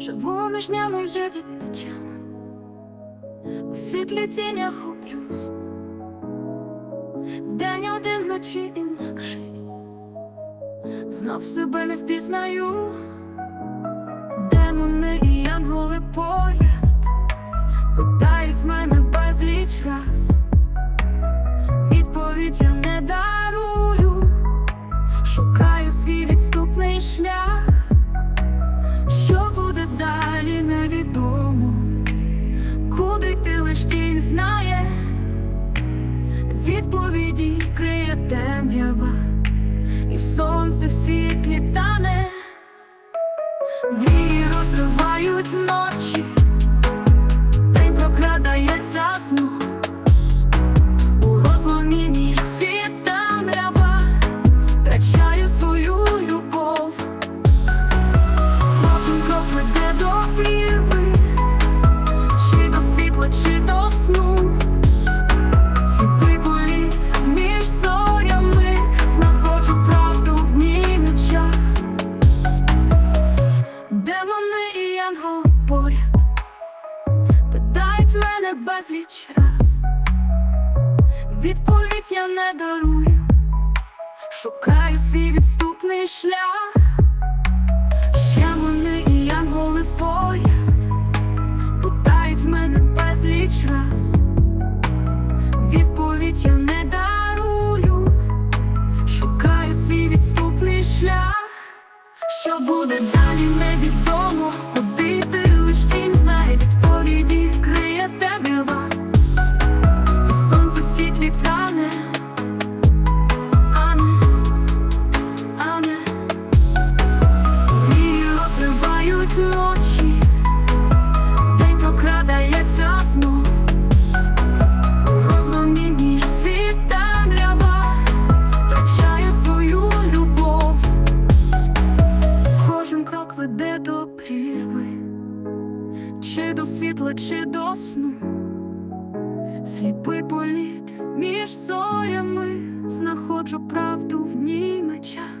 Живу між днями вже ночами, у світлі тінях гублюсь. День один вночі інакший, знов себе не впізнаю, демони і янголи поряд, питають мене безліч раз, відповідь я не дарую, лиш тінь знає, відповіді криє темрява, і сонце в світлі тане, мене безліч раз. Відповідь я не дарую, шукаю свій відступний шлях. Світла, чи до сну. Сліпий політ між зорями, знаходжу правду в ній мечах.